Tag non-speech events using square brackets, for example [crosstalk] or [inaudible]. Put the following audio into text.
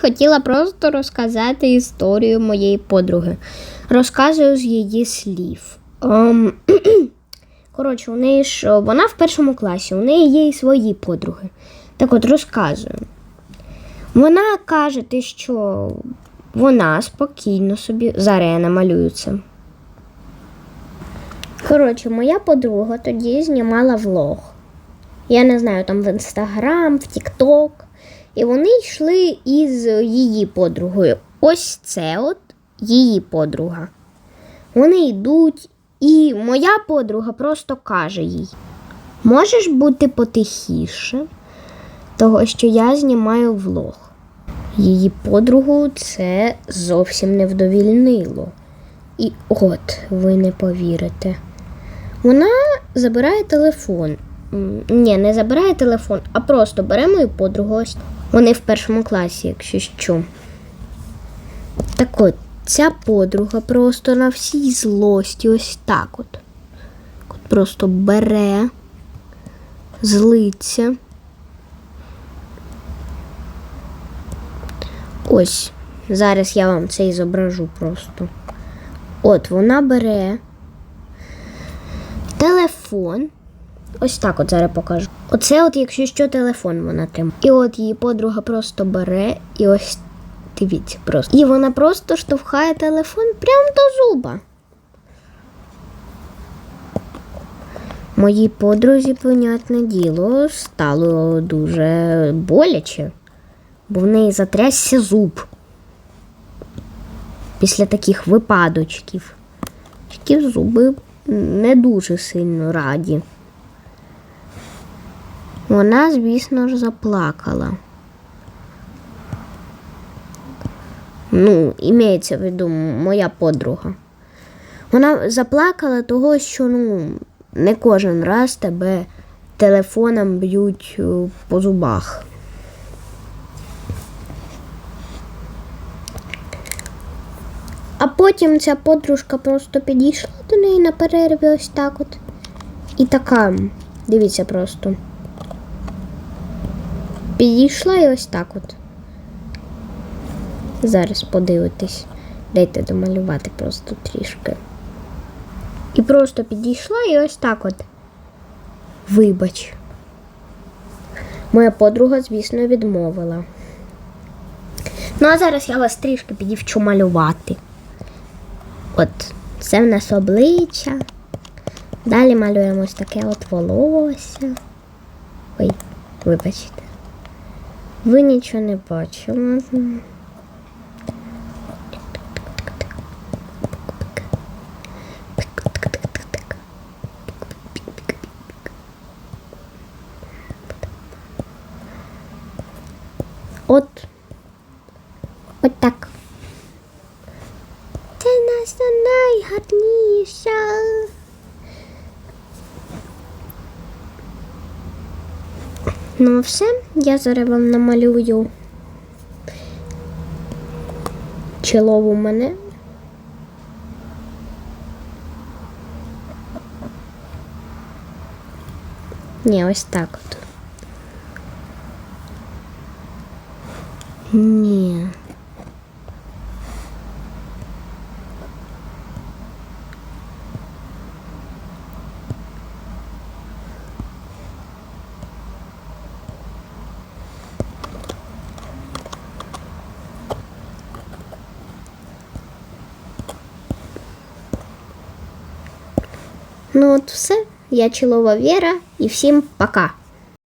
Хотіла просто розказати історію моєї подруги. Розказую з її слів. Ем, [clears throat] коротше, у неї ж вона в першому класі, у неї є і свої подруги. Так от розказую. Вона каже, те, що вона спокійно собі. Зараз я. Коротше, моя подруга тоді знімала влог. Я не знаю, там в інстаграм, в Тікток. І вони йшли із її подругою. Ось це от її подруга. Вони йдуть, і моя подруга просто каже їй: можеш бути потихіше, того що я знімаю влог. Її подругу це зовсім не вдовільнило. І от ви не повірите. Вона забирає телефон. Ні, не забирає телефон, а просто бере мою подругу. Ось. Вони в першому класі, якщо що. Так от, ця подруга просто на всій злості, ось так от. От просто бере, злиться. Ось, зараз я вам це і зображу просто. От вона бере телефон. Ось так от зараз покажу. Оце, от, якщо що, телефон вона тримає. І от її подруга просто бере і ось дивіться просто. І вона просто штовхає телефон прямо до зуба. Моїй подрузі, понятне діло, стало дуже боляче, бо в неї затрясся зуб після таких випадочків. Такі зуби не дуже сильно раді. Вона, звісно ж, заплакала. Ну, імеється в виду моя подруга. Вона заплакала того, що ну, не кожен раз тебе телефоном б'ють е, по зубах. А потім ця подружка просто підійшла до неї на перерві ось так от. І така, дивіться просто. Підійшла і ось так от. Зараз подивитись. Дайте домалювати просто трішки. І просто підійшла і ось так от. Вибач. Моя подруга, звісно, відмовила. Ну, а зараз я вас трішки підівчу малювати. От, це в нас обличчя. Далі малюємо ось таке от волосся. Ой, вибачте. Ви нічого не бачили. От. От так. Це наша найгарніша. Ну, все, я зараз вам намалюю чолову мене. Ні, ось так от. Ні. Ну от все. Я Чилова Вера, і всім пока.